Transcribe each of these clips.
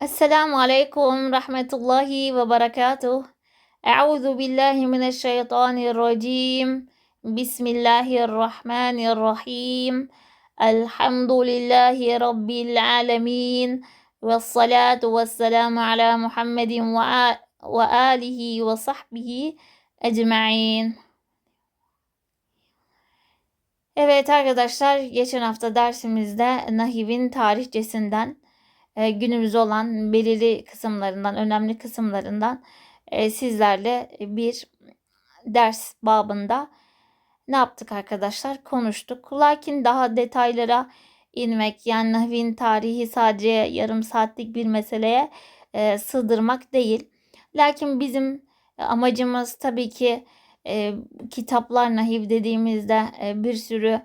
Esselamu Aleyküm Rahmetullahi ve Berekatuh. Euzu billahi mineşşeytanirracim. Bismillahirrahmanirrahim. Elhamdülillahi Rabbil alemin. Ve salatu ve selamu ala Muhammedin ve, ve alihi ve sahbihi ecma'in. Evet arkadaşlar geçen hafta dersimizde Nahiv'in tarihçesinden e, günümüz olan belirli kısımlarından, önemli kısımlarından e, sizlerle bir ders babında ne yaptık arkadaşlar? Konuştuk. Lakin daha detaylara inmek yani Nahvin tarihi sadece yarım saatlik bir meseleye e, sığdırmak değil. Lakin bizim amacımız tabii ki e, kitaplar Nahiv dediğimizde e, bir sürü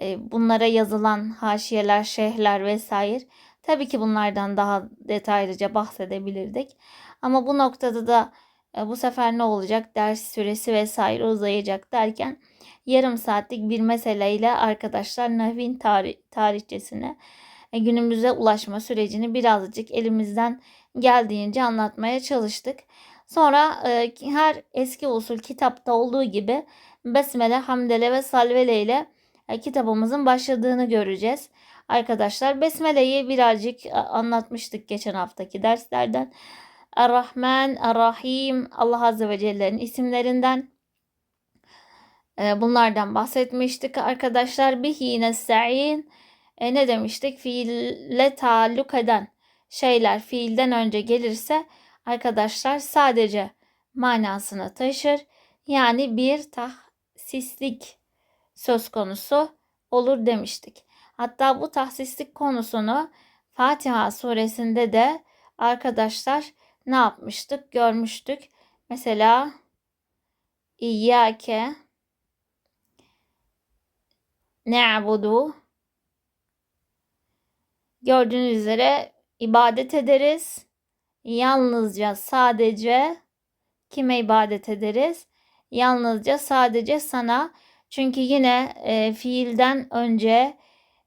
e, bunlara yazılan haşiyeler, şehirler vesaire. Tabii ki bunlardan daha detaylıca bahsedebilirdik. Ama bu noktada da e, bu sefer ne olacak? Ders süresi vesaire uzayacak derken yarım saatlik bir meseleyle arkadaşlar Nahvin tarih, tarihçesine e, günümüze ulaşma sürecini birazcık elimizden geldiğince anlatmaya çalıştık. Sonra e, her eski usul kitapta olduğu gibi Besmele, Hamdele ve Salvele ile kitabımızın başladığını göreceğiz. Arkadaşlar Besmele'yi birazcık anlatmıştık geçen haftaki derslerden. Er-Rahman, Er-Rahim, Allah Azze ve Celle'nin isimlerinden e, bunlardan bahsetmiştik arkadaşlar. Bihi nesta'in e, ne demiştik? Fiille taalluk eden şeyler fiilden önce gelirse arkadaşlar sadece manasını taşır. Yani bir tahsislik söz konusu olur demiştik. Hatta bu tahsislik konusunu Fatiha suresinde de arkadaşlar ne yapmıştık? Görmüştük. Mesela İyyâke ne'budu Gördüğünüz üzere ibadet ederiz. Yalnızca sadece kime ibadet ederiz? Yalnızca sadece sana. Çünkü yine e, fiilden önce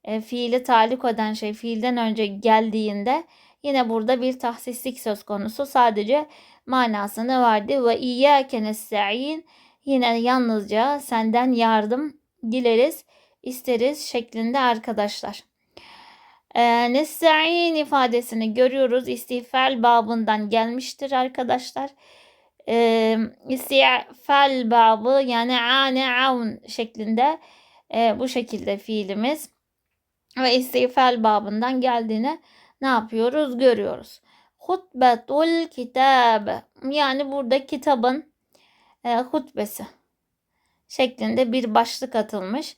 e, fiili talik eden şey fiilden önce geldiğinde yine burada bir tahsislik söz konusu. Sadece manasını verdi ve iyyâke nesta'in yine yalnızca senden yardım dileriz, isteriz şeklinde arkadaşlar. E, nesta'in ifadesini görüyoruz. İstihfal babından gelmiştir arkadaşlar. E, istihfal babı yani ane avn şeklinde e, bu şekilde fiilimiz ve istihfal babından geldiğini ne yapıyoruz görüyoruz. Hutbetul kitab yani burada kitabın e, hutbesi şeklinde bir başlık atılmış.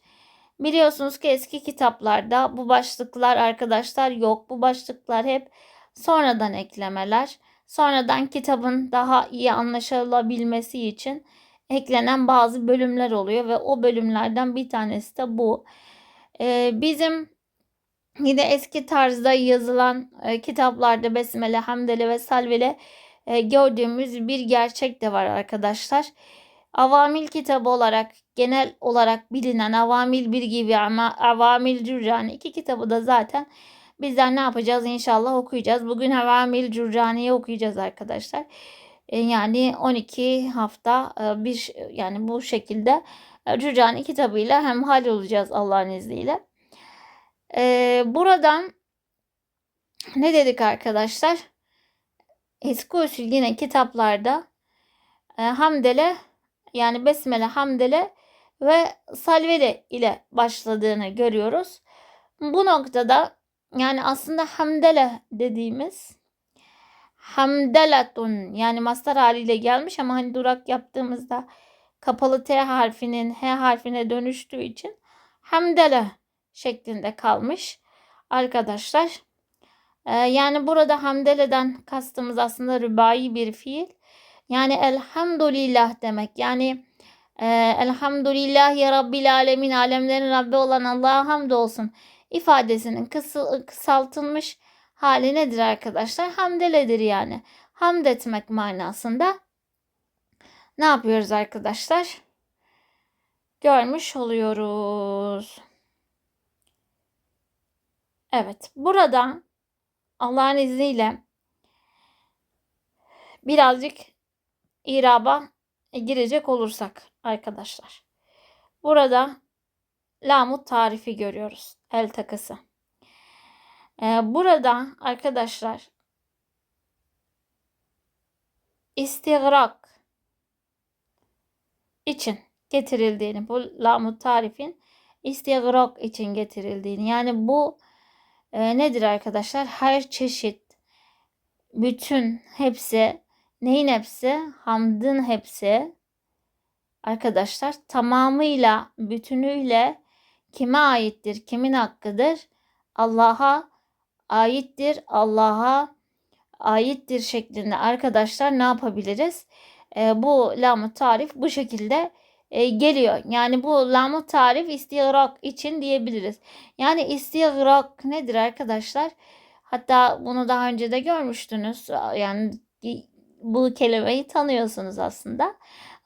Biliyorsunuz ki eski kitaplarda bu başlıklar arkadaşlar yok. Bu başlıklar hep sonradan eklemeler. Sonradan kitabın daha iyi anlaşılabilmesi için eklenen bazı bölümler oluyor ve o bölümlerden bir tanesi de bu. Ee, bizim yine eski tarzda yazılan e, kitaplarda Besmele, Hamdele ve Salvele e, gördüğümüz bir gerçek de var arkadaşlar. Avamil kitabı olarak genel olarak bilinen Avamil gibi ama Avamil Cürcani iki kitabı da zaten bizler ne yapacağız inşallah okuyacağız. Bugün Avamil Cürcani'yi okuyacağız arkadaşlar. E, yani 12 hafta e, bir yani bu şekilde e, Cürcani kitabıyla hem hal olacağız Allah'ın izniyle. E, buradan ne dedik arkadaşlar? Eski usul yine kitaplarda e, Hamdele yani Besmele, Hamdele ve Salvele ile başladığını görüyoruz. Bu noktada yani aslında Hamdele dediğimiz Hamdelatun yani mastar haliyle gelmiş ama hani durak yaptığımızda kapalı T harfinin H harfine dönüştüğü için Hamdele şeklinde kalmış arkadaşlar. Ee, yani burada Hamdele'den kastımız aslında rübai bir fiil. Yani elhamdülillah demek. Yani e, elhamdülillahi rabbil alemin alemlerin Rabbi olan Allah'a hamdolsun ifadesinin kısal, kısaltılmış hali nedir arkadaşlar? Hamdeledir yani. Hamd etmek manasında. Ne yapıyoruz arkadaşlar? Görmüş oluyoruz. Evet. Burada Allah'ın izniyle birazcık iraba girecek olursak arkadaşlar. Burada lamut tarifi görüyoruz. El takısı. Ee, burada arkadaşlar istigrak için getirildiğini, bu lamut tarifin istigrak için getirildiğini yani bu e, nedir arkadaşlar? Her çeşit bütün hepsi neyin hepsi? Hamdın hepsi arkadaşlar tamamıyla bütünüyle kime aittir? Kimin hakkıdır? Allah'a aittir. Allah'a aittir şeklinde arkadaşlar ne yapabiliriz? E, bu lamı tarif bu şekilde e, geliyor. Yani bu lamı tarif istigrak için diyebiliriz. Yani istigrak nedir arkadaşlar? Hatta bunu daha önce de görmüştünüz. Yani bu kelimeyi tanıyorsunuz aslında.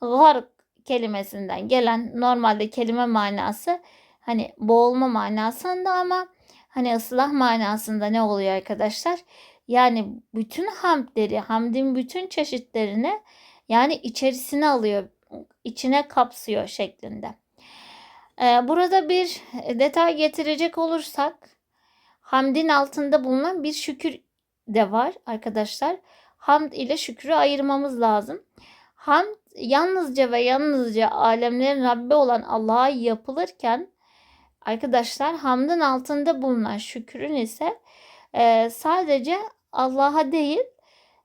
Gark kelimesinden gelen normalde kelime manası hani boğulma manasında ama hani ıslah manasında ne oluyor arkadaşlar? Yani bütün hamdleri, hamdin bütün çeşitlerini yani içerisine alıyor, içine kapsıyor şeklinde. Ee, burada bir detay getirecek olursak hamdin altında bulunan bir şükür de var arkadaşlar. Hamd ile şükrü ayırmamız lazım. Hamd yalnızca ve yalnızca alemlerin Rabbi olan Allah'a yapılırken arkadaşlar hamdın altında bulunan şükrün ise e, sadece Allah'a değil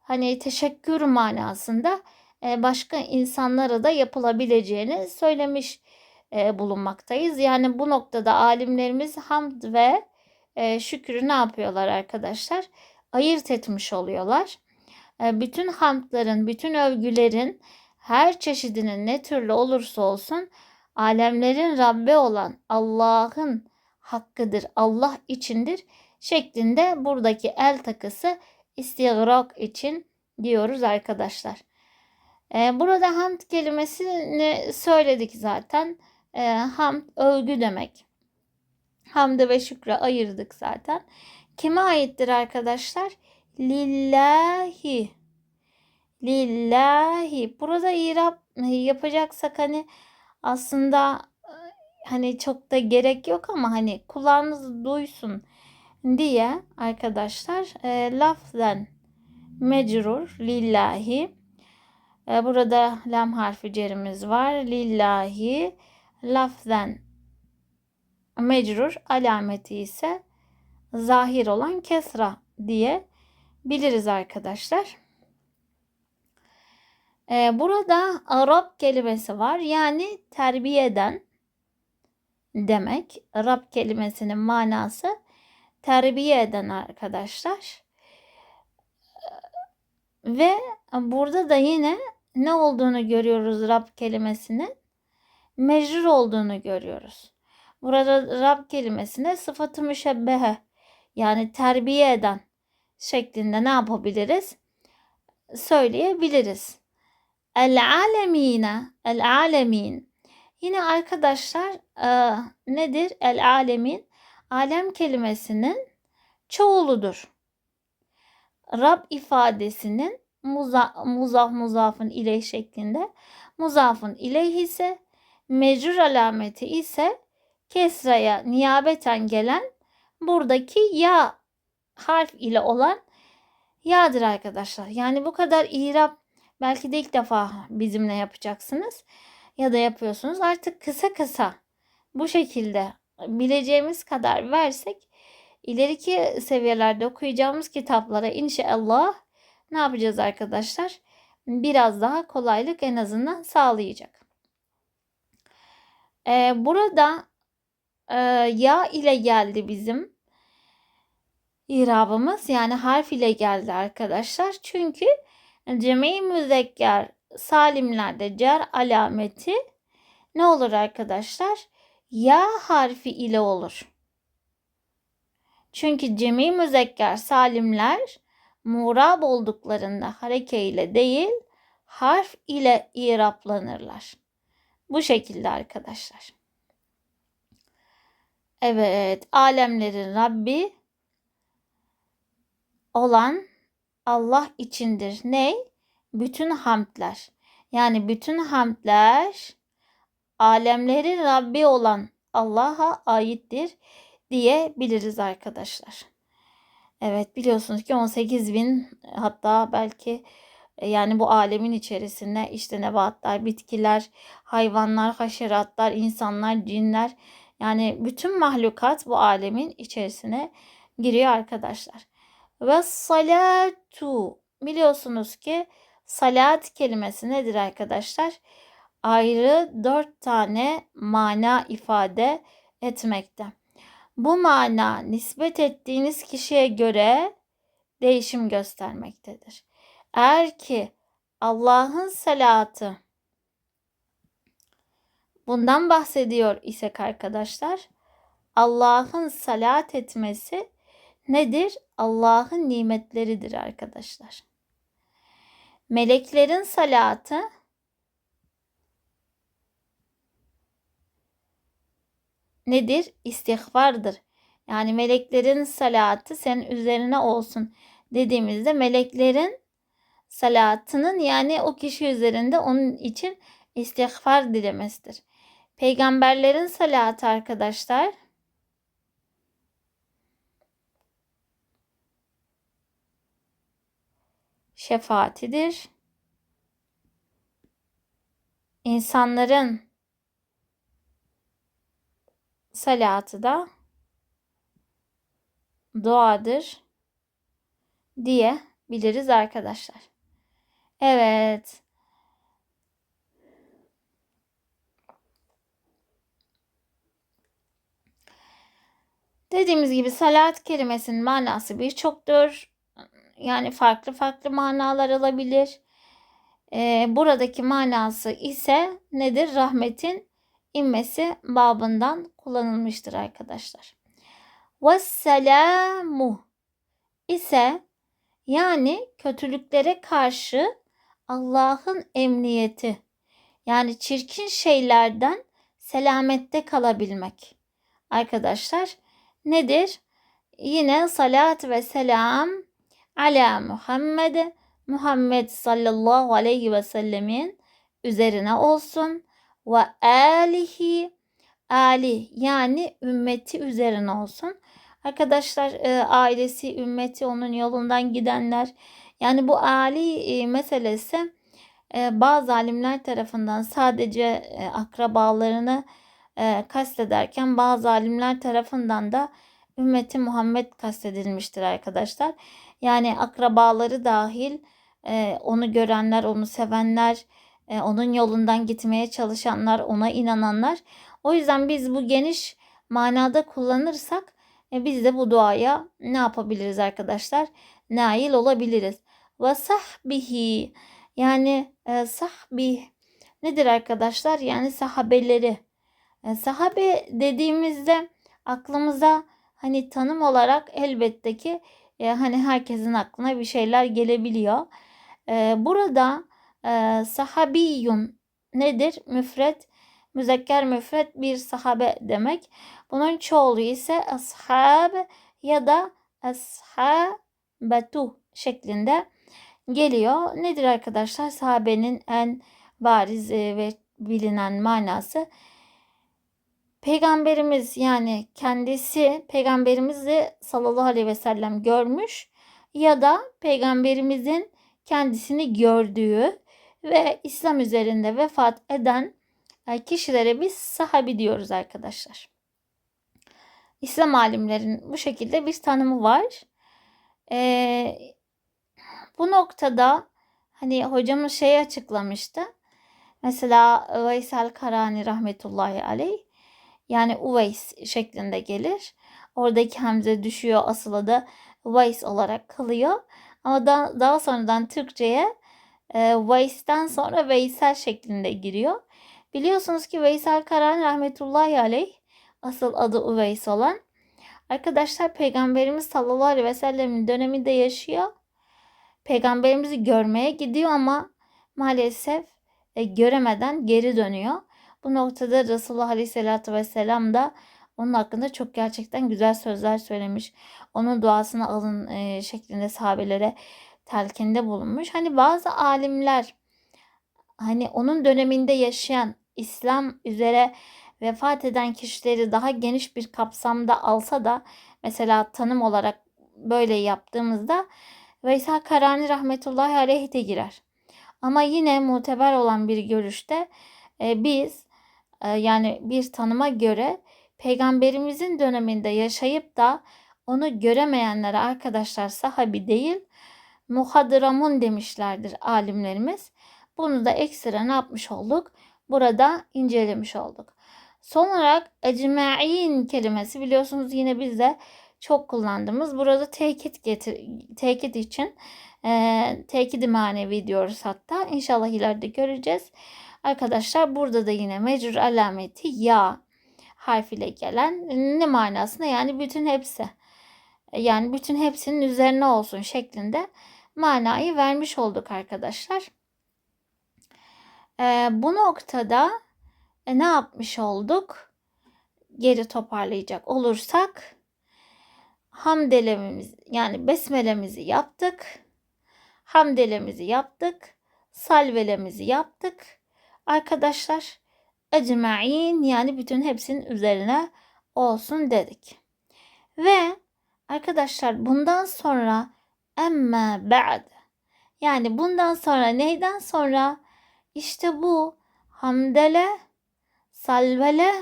hani teşekkür manasında başka insanlara da yapılabileceğini söylemiş e, bulunmaktayız. Yani bu noktada alimlerimiz hamd ve e, şükrü ne yapıyorlar arkadaşlar? Ayırt etmiş oluyorlar. E, bütün hamdların, bütün övgülerin her çeşidinin ne türlü olursa olsun alemlerin Rabbi olan Allah'ın hakkıdır, Allah içindir şeklinde buradaki el takısı istigrak için diyoruz arkadaşlar. Ee, burada hamd kelimesini söyledik zaten. Ee, hamd övgü demek. Hamdı ve şükre ayırdık zaten. Kime aittir arkadaşlar? Lillahi. Lillahi. Burada irap yapacaksak hani aslında hani çok da gerek yok ama hani kulağınız duysun diye arkadaşlar e, lafzen mecrur lillahi e, burada lam harfi cerimiz var lillahi lafzen mecrur alameti ise zahir olan kesra diye biliriz arkadaşlar. Ee, burada Arap kelimesi var. Yani terbiye eden demek. Arap kelimesinin manası terbiye eden arkadaşlar. Ve burada da yine ne olduğunu görüyoruz Rab kelimesinin? Mecrur olduğunu görüyoruz. Burada Rab kelimesine sıfatı müşebbehe yani terbiye eden şeklinde ne yapabiliriz? Söyleyebiliriz. El alemine, el alemin. Yine arkadaşlar e, nedir? El alemin alem kelimesinin çoğuludur. Rab ifadesinin muzaf, muzaf muzafın iley şeklinde muzafın ileyh ise mecrur alameti ise kesraya niyabeten gelen buradaki ya harf ile olan ya'dır arkadaşlar. Yani bu kadar irap belki de ilk defa bizimle yapacaksınız ya da yapıyorsunuz. Artık kısa kısa bu şekilde bileceğimiz kadar versek ileriki seviyelerde okuyacağımız kitaplara inşallah ne yapacağız arkadaşlar? Biraz daha kolaylık en azından sağlayacak. Ee, burada e, ya ile geldi bizim irabımız yani harf ile geldi arkadaşlar. Çünkü cemi müzekker salimlerde cer alameti ne olur arkadaşlar? Ya harfi ile olur. Çünkü cemi müzekker salimler murab olduklarında hareke ile değil harf ile iraplanırlar. Bu şekilde arkadaşlar. Evet, alemlerin Rabbi olan Allah içindir. Ne? bütün hamdler yani bütün hamdler alemlerin Rabbi olan Allah'a aittir diyebiliriz arkadaşlar. Evet biliyorsunuz ki 18 bin hatta belki e, yani bu alemin içerisinde işte nebatlar, bitkiler, hayvanlar, haşeratlar, insanlar, cinler yani bütün mahlukat bu alemin içerisine giriyor arkadaşlar. Ve salatu biliyorsunuz ki salat kelimesi nedir arkadaşlar? Ayrı dört tane mana ifade etmekte. Bu mana nispet ettiğiniz kişiye göre değişim göstermektedir. Eğer ki Allah'ın salatı bundan bahsediyor isek arkadaşlar Allah'ın salat etmesi nedir? Allah'ın nimetleridir arkadaşlar. Meleklerin salatı nedir? İstihbardır. Yani meleklerin salatı senin üzerine olsun dediğimizde meleklerin salatının yani o kişi üzerinde onun için istiğfar dilemesidir. Peygamberlerin salatı arkadaşlar şefaatidir. İnsanların salatı da duadır diye biliriz arkadaşlar. Evet. Dediğimiz gibi salat kelimesinin manası birçoktur. Yani farklı farklı manalar alabilir. Ee, buradaki manası ise nedir? Rahmetin inmesi babından kullanılmıştır arkadaşlar. Vesselamu ise yani kötülüklere karşı Allah'ın emniyeti. Yani çirkin şeylerden selamette kalabilmek. Arkadaşlar nedir? Yine salat ve selam ala Muhammed Muhammed sallallahu aleyhi ve sellemin üzerine olsun ve alihi ali yani ümmeti üzerine olsun. Arkadaşlar e, ailesi, ümmeti, onun yolundan gidenler. Yani bu ali e, meselesi e, bazı alimler tarafından sadece e, akrabalarını e, kastederken bazı alimler tarafından da ümmeti Muhammed kastedilmiştir arkadaşlar. Yani akrabaları dahil e, onu görenler, onu sevenler, e, onun yolundan gitmeye çalışanlar, ona inananlar. O yüzden biz bu geniş manada kullanırsak e, biz de bu duaya ne yapabiliriz arkadaşlar? Nail olabiliriz. Ve sahbihi yani e, sahbih nedir arkadaşlar? Yani sahabeleri. E, sahabe dediğimizde aklımıza hani tanım olarak elbette ki e, hani herkesin aklına bir şeyler gelebiliyor. E, burada e, sahabiyun nedir? Müfret, müzekker müfret bir sahabe demek. Bunun çoğulu ise ashab ya da ashabetu şeklinde geliyor. Nedir arkadaşlar? Sahabenin en bariz e, ve bilinen manası Peygamberimiz yani kendisi peygamberimizi sallallahu aleyhi ve sellem görmüş ya da peygamberimizin kendisini gördüğü ve İslam üzerinde vefat eden kişilere biz sahabi diyoruz arkadaşlar. İslam alimlerin bu şekilde bir tanımı var. Ee, bu noktada hani hocamız şey açıklamıştı. Mesela Veysel Karani rahmetullahi aleyh yani Uveys şeklinde gelir. Oradaki hamze düşüyor asıl adı Veys olarak kalıyor. Ama da, daha sonradan Türkçe'ye e, Veys'ten sonra Veysel şeklinde giriyor. Biliyorsunuz ki Veysel Karan rahmetullahi aleyh asıl adı Uveys olan. Arkadaşlar Peygamberimiz sallallahu aleyhi ve sellemin döneminde yaşıyor. Peygamberimizi görmeye gidiyor ama maalesef e, göremeden geri dönüyor. Bu noktada Resulullah aleyhissalatü vesselam da onun hakkında çok gerçekten güzel sözler söylemiş. Onun duasını alın e, şeklinde sahabelere telkinde bulunmuş. Hani bazı alimler hani onun döneminde yaşayan İslam üzere vefat eden kişileri daha geniş bir kapsamda alsa da mesela tanım olarak böyle yaptığımızda Veysel Karani rahmetullahi aleyh de girer. Ama yine muteber olan bir görüşte e, biz e, yani bir tanıma göre peygamberimizin döneminde yaşayıp da onu göremeyenlere arkadaşlar sahabi değil muhadıramun demişlerdir alimlerimiz. Bunu da ekstra ne yapmış olduk? Burada incelemiş olduk. Son olarak ecma'in kelimesi biliyorsunuz yine bizde çok kullandığımız. Burada tekit getir tekit için e, tekidi manevi diyoruz hatta. İnşallah ileride göreceğiz. Arkadaşlar burada da yine mecrur alameti ya harf ile gelen ne manasında yani bütün hepsi. Yani bütün hepsinin üzerine olsun şeklinde manayı vermiş olduk arkadaşlar. Ee, bu noktada e, ne yapmış olduk? Geri toparlayacak olursak hamdelemiz yani besmelemizi yaptık. Hamdelemizi yaptık. Salvelemizi yaptık. Arkadaşlar ecma'in yani bütün hepsinin üzerine olsun dedik. Ve arkadaşlar bundan sonra emme ba'd yani bundan sonra neyden sonra işte bu hamdele salvele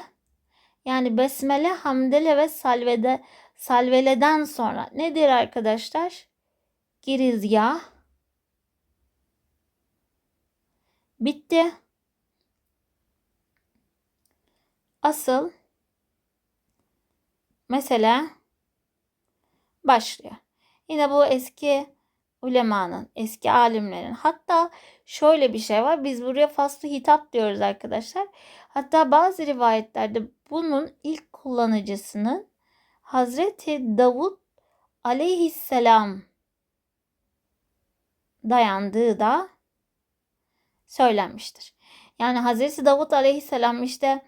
yani besmele hamdele ve salvede salveleden sonra nedir arkadaşlar? Girizgah bitti. Asıl mesela başlıyor. Yine bu eski ulemanın, eski alimlerin. Hatta şöyle bir şey var. Biz buraya faslı hitap diyoruz arkadaşlar. Hatta bazı rivayetlerde bunun ilk kullanıcısının Hazreti Davud aleyhisselam dayandığı da söylenmiştir. Yani Hazreti Davud aleyhisselam işte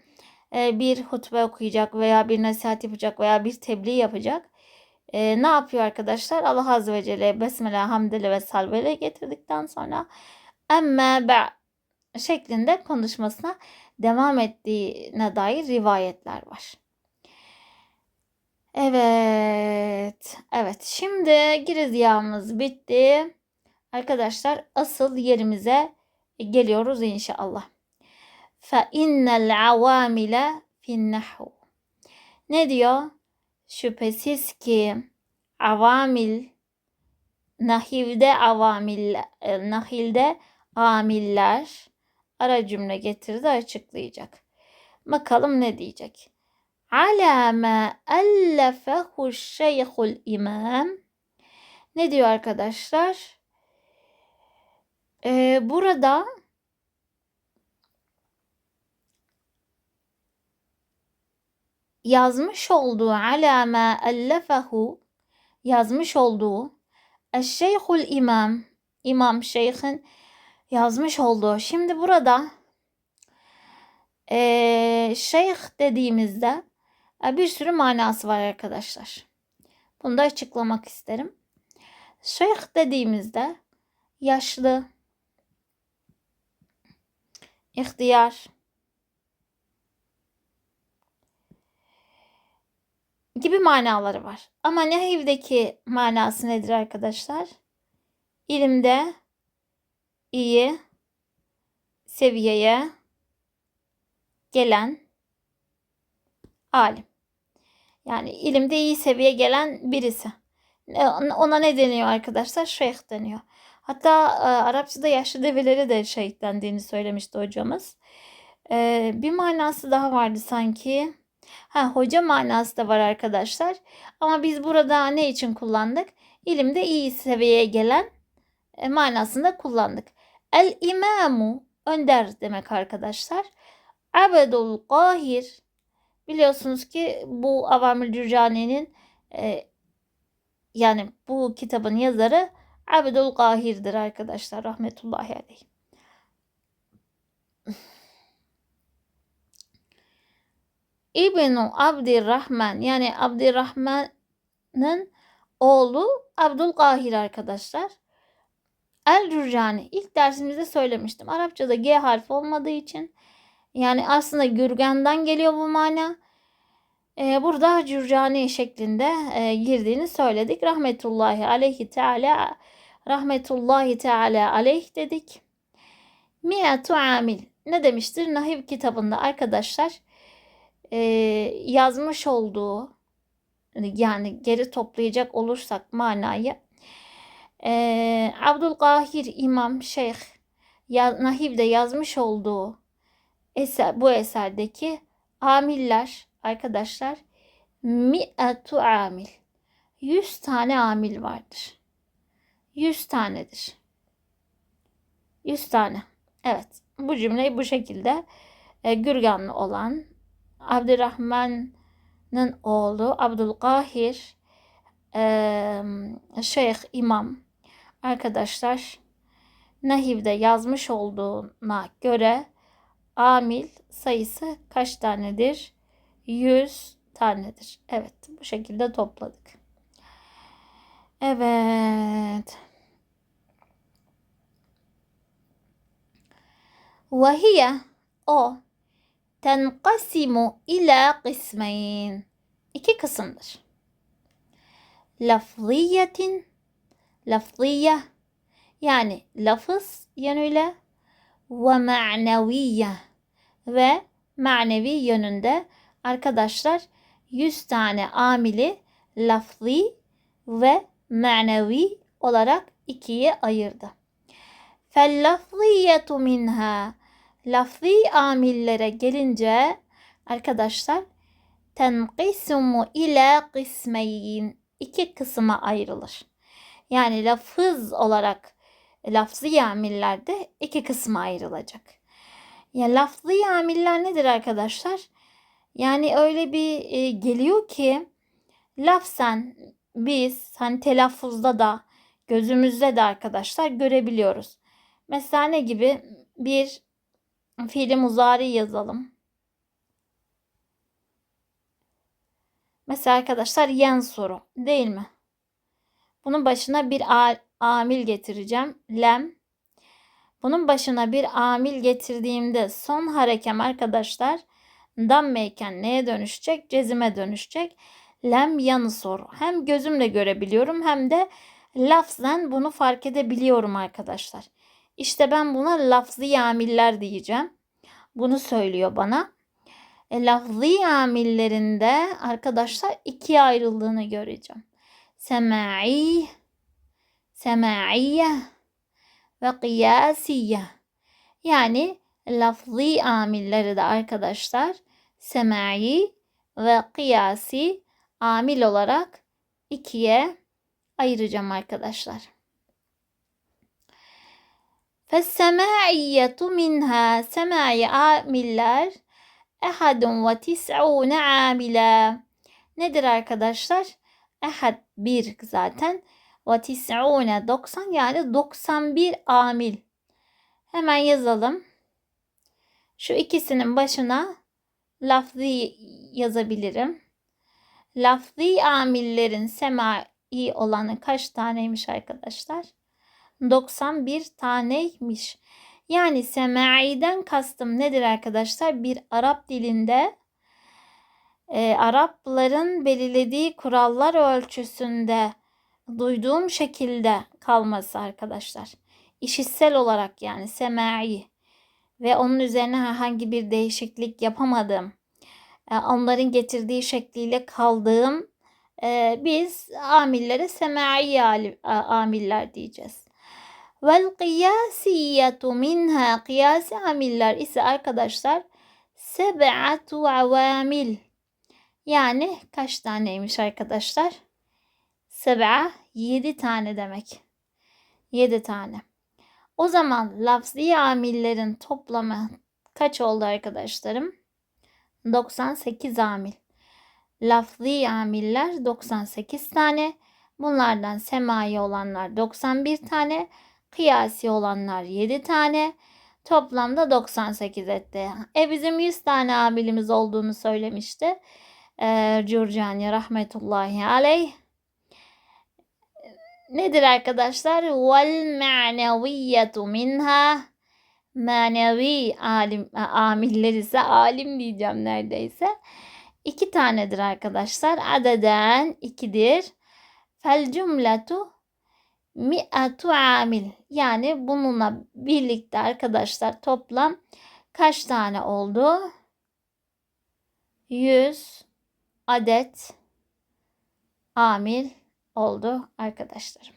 e, bir hutbe okuyacak veya bir nasihat yapacak veya bir tebliğ yapacak. E, ne yapıyor arkadaşlar? Allah Azze ve Celle Besmele, Hamdele ve Salvele getirdikten sonra emme be şeklinde konuşmasına devam ettiğine dair rivayetler var. Evet. Evet. Şimdi girizgahımız bitti. Arkadaşlar asıl yerimize geliyoruz inşallah. Fe innel avamile fin. Ne diyor? Şüphesiz ki avamil nahivde avamil e, nahilde amiller ara cümle getirdi açıklayacak. Bakalım ne diyecek? Ala ma şeyhul imam. Ne diyor arkadaşlar? Ee, burada yazmış olduğu ala ma allefehu yazmış olduğu Eşşeyhul imam imam şeyhin yazmış olduğu. Şimdi burada e, şeyh dediğimizde e, bir sürü manası var arkadaşlar. Bunu da açıklamak isterim. Şeyh dediğimizde yaşlı, ihtiyar, gibi manaları var. Ama Nehiv'deki manası nedir arkadaşlar? İlimde iyi seviyeye gelen alim. Yani ilimde iyi seviye gelen birisi. Ona ne deniyor arkadaşlar? Şeyh deniyor. Hatta e, Arapçada yaşlı develeri de şeyh dendiğini söylemişti hocamız. E, bir manası daha vardı sanki. Ha, hoca manası da var arkadaşlar. Ama biz burada ne için kullandık? İlimde iyi seviyeye gelen e, manasında kullandık. El imamu önder demek arkadaşlar. Abedul kahir biliyorsunuz ki bu Avamül Cürcani'nin e, yani bu kitabın yazarı Abedul Kahir'dir arkadaşlar rahmetullahi aleyh. İbnu Abdirrahman yani Abdirrahman'ın oğlu Abdülkahir arkadaşlar. El Cürcani ilk dersimizde söylemiştim. Arapçada G harfi olmadığı için yani aslında Gürgen'den geliyor bu mana. Ee, burada Cürcani şeklinde e, girdiğini söyledik. Rahmetullahi aleyhi teala rahmetullahi teala aleyh dedik. Mi'atu amil ne demiştir? Nahiv kitabında arkadaşlar e, yazmış olduğu yani geri toplayacak olursak manayı e, Abdülkahir İmam Şeyh ya, Nahiv'de yazmış olduğu eser, bu eserdeki amiller arkadaşlar mi'atu amil 100 tane amil vardır. 100 tanedir. 100 tane. Evet. Bu cümleyi bu şekilde e, Gürganlı olan Abdurrahman'ın oğlu Abdülkahir e, Şeyh İmam arkadaşlar Nahiv'de yazmış olduğuna göre amil sayısı kaç tanedir? 100 tanedir. Evet bu şekilde topladık. Evet. Vahiye o tenqasimu ila kısmeyn. İki kısımdır. Lafziyetin lafziye yani lafız yönüyle ve ma'neviye ve manevi yönünde arkadaşlar 100 tane amili lafzi ve manevi olarak ikiye ayırdı. Fellafziyetu minha lafzi amillere gelince arkadaşlar tenqisumu ila kısmeyn iki kısma ayrılır. Yani lafız olarak lafzi amillerde iki kısma ayrılacak. Ya lafzi amiller nedir arkadaşlar? Yani öyle bir e, geliyor ki lafzen biz hani telaffuzda da gözümüzde de arkadaşlar görebiliyoruz. Mesela ne gibi bir fiili muzari yazalım. Mesela arkadaşlar yen soru değil mi? Bunun başına bir amil getireceğim. Lem. Bunun başına bir amil getirdiğimde son harekem arkadaşlar dammeyken neye dönüşecek? Cezime dönüşecek. Lem yanı soru. Hem gözümle görebiliyorum hem de lafzen bunu fark edebiliyorum arkadaşlar. İşte ben buna lafzi amiller diyeceğim. Bunu söylüyor bana. E, lafzi amillerinde arkadaşlar ikiye ayrıldığını göreceğim. Semai, semaiye ve kıyasiye. Yani lafzi amilleri de arkadaşlar semai ve kıyasi amil olarak ikiye ayıracağım arkadaşlar. فالسماعية منها سماعي amiller ehadun ve tis'une amila. Nedir arkadaşlar? Ehad bir zaten. Ve tis'une 90 yani 91 amil. Hemen yazalım. Şu ikisinin başına lafzi yazabilirim. Lafzi amillerin semai olanı kaç taneymiş arkadaşlar? 91 taneymiş. Yani semaiden kastım nedir arkadaşlar? Bir Arap dilinde e, Arapların belirlediği kurallar ölçüsünde duyduğum şekilde kalması arkadaşlar. İşitsel olarak yani semai ve onun üzerine herhangi bir değişiklik yapamadım. E, onların getirdiği şekliyle kaldığım e, biz amillere semai amiller diyeceğiz. Vel kıyasiyetu minha kıyasi amiller ise arkadaşlar seb'atu avamil. Yani kaç taneymiş arkadaşlar? Seb'a yedi tane demek. Yedi tane. O zaman lafzi amillerin toplamı kaç oldu arkadaşlarım? 98 amil. Lafzi amiller 98 tane. Bunlardan semai olanlar 91 tane. Kıyasi olanlar 7 tane. Toplamda 98 etti. E bizim 100 tane amilimiz olduğunu söylemişti. E, Curcani rahmetullahi aleyh. nedir arkadaşlar? Vel ma'neviyetu minha manevi alim, amiller ise alim diyeceğim neredeyse. İki tanedir arkadaşlar. Adeden ikidir. Fel cümletu mi'atu amil. Yani bununla birlikte arkadaşlar toplam kaç tane oldu? 100 adet amil oldu arkadaşlarım.